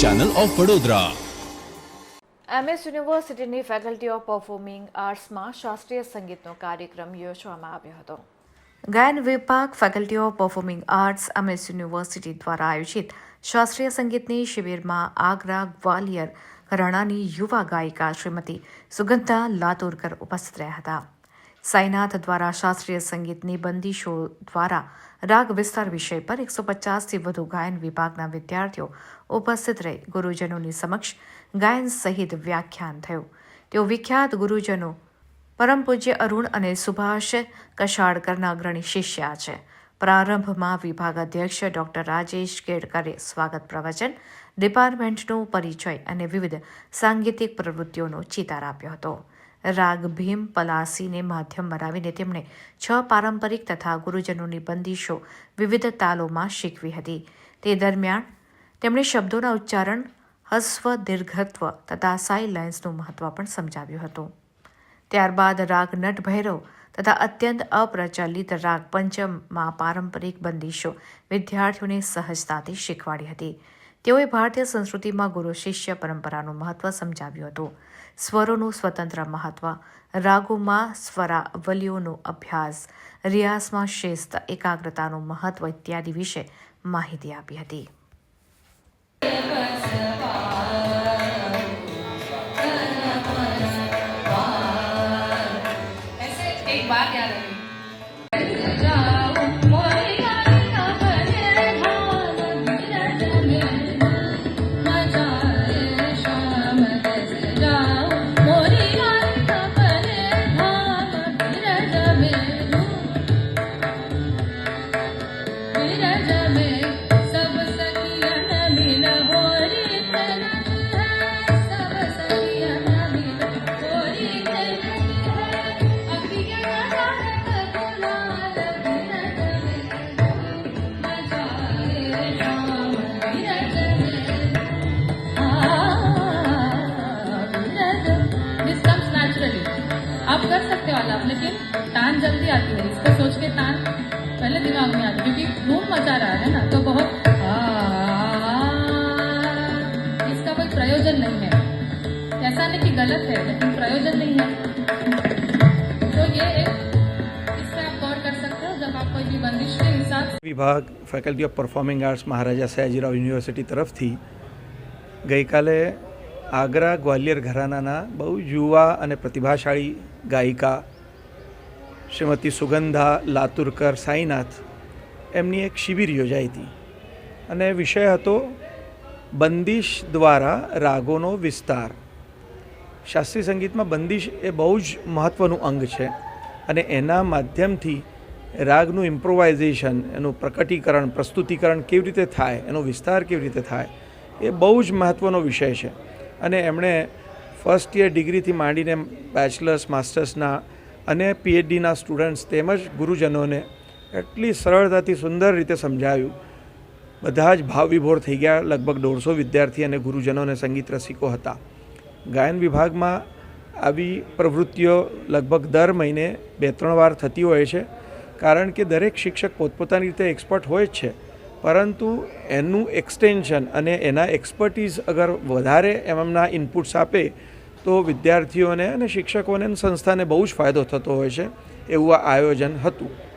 Channel of Vadodara MS યુનિવર્સિટીની faculty of performing આર્ટ્સમાં શાસ્ત્રીય સંગીતનો કાર્યક્રમ યોજવામાં આવ્યો હતો. ગાયન વિભાગ faculty of performing arts MS university દ્વારા આયોજિત શાસ્ત્રીય સંગીતની શિબિરમાં આગ્રા ગ્વાલિયર ઘરાણાની યુવા ગાયિકા શ્રીમતી સુગંધા લાતુરકર ઉપસ્થિત રહ્યા હતા. સાઈનાથ દ્વારા શાસ્ત્રીય સંગીતની બંદીશો દ્વારા રાગ વિસ્તાર વિષય પર એકસો પચાસથી વધુ ગાયન વિભાગના વિદ્યાર્થીઓ ઉપસ્થિત રહી. ગુરુજનોની સમક્ષ ગાયન સહિત વ્યાખ્યાન થયું. તેઓ વિખ્યાત ગુરુજનો પરમ પૂજ્ય અરુણ અને સુભાષ કશાળકરના અગ્રણી શિષ્યા છે. પ્રારંભમાં વિભાગ અધ્યક્ષ ડોક્ટર રાજેશ કેડકરે સ્વાગત પ્રવચન, ડિપાર્ટમેન્ટનો પરિચય અને વિવિધ સાંગીતિક પ્રવૃત્તિઓનો ચિતાર આપ્યો હતો. રાગ ભીમ પલાસીને માધ્યમ બનાવીને તેમણે છ પારંપરિક તથા ગુરુજનોની બંદીશો વિવિધ તાલોમાં શીખવી હતી. તે દરમિયાન તેમણે શબ્દોના ઉચ્ચારણ, હસ્વ, દીર્ઘત્વ તથા સાઈ લાઇન્સનું મહત્વ પણ સમજાવ્યું હતું. ત્યારબાદ રાગ નટ ભૈરવ તથા અત્યંત અપ્રચલિત રાગ પંચમમાં પારંપરિક બંદીશો વિદ્યાર્થીઓને સહજતાથી શીખવાડી હતી. તેઓએ ભારતીય સંસ્કૃતિમાં ગુરુ શિષ્ય પરંપરાનું મહત્વ સમજાવ્યું હતું. સ્વરોનું સ્વતંત્ર મહત્વ, રાગોમાં સ્વરાવલીઓનો અભ્યાસ, રિયાઝમાં શિસ્ત, એકાગ્રતાનું મહત્વ ઇત્યાદિ વિશે માહિતી આપી હતી. એક વાત યાદ तान जल्दी आती है इसको सोच के तान पहले दिमाग में आती है क्योंकि धूम मचा रहा है ना तो बहुत आ, इसका कोई प्रयोजन नहीं है ऐसा नहीं कि गलत है लेकिन प्रयोजन नहीं है तो ये एक इस पे आप गौर कर सकते हो जब आप कोई भी बंदिश के हिसाब से વિભાગ faculty of performing arts Maharaja Sayajirao university તરફથી ગઈકાલે આગ્રા ગ્વાલિયર ઘરાનાના બહુ યુવા અને પ્રતિભાશાળી ગાયિકા Shrimati Sugandha Laturkar Sainath એમની એક શિબિર યોજાઈ હતી. અને વિષય હતો બંદિશ દ્વારા રાગોનો વિસ્તાર. શાસ્ત્રીય સંગીતમાં બંદિશ એ બહુ જ મહત્ત્વનું અંગ છે અને એના માધ્યમથી રાગનું ઇમ્પ્રોવાઇઝેશન, એનું પ્રકટીકરણ, પ્રસ્તુતિકરણ કેવી રીતે થાય, એનો વિસ્તાર કેવી રીતે થાય, એ બહુ જ મહત્ત્વનો વિષય છે. અને એમણે ફર્સ્ટ યર ડિગ્રીથી માંડીને બેચલર્સ, માસ્ટર્સના અને પીએચડીના સ્ટુડન્ટ્સ તેમજ ગુરુજનોને એટલી સરળતાથી સુંદર રીતે સમજાવ્યું બધા જ ભાવ વિભોર થઈ ગયા, લગભગ દોઢસો વિદ્યાર્થી અને ગુરુજનોને સંગીત રસિકો હતા. ગાયન વિભાગમાં આવી પ્રવૃત્તિઓ લગભગ દર મહિને બે ત્રણ વાર થતી હોય છે, કારણ કે દરેક શિક્ષક પોતપોતાની રીતે એક્સપર્ટ હોય જ છે. પરંતુ એનું એક્સટેન્શન અને એના એક્સપર્ટીઝ અગર વધારે એમના ઇનપુટ્સ આપે તો વિદ્યાર્થીઓને અને શિક્ષકોને સંસ્થાને બહુ જ ફાયદો થતો હોય છે એવું આ આયોજન હતું.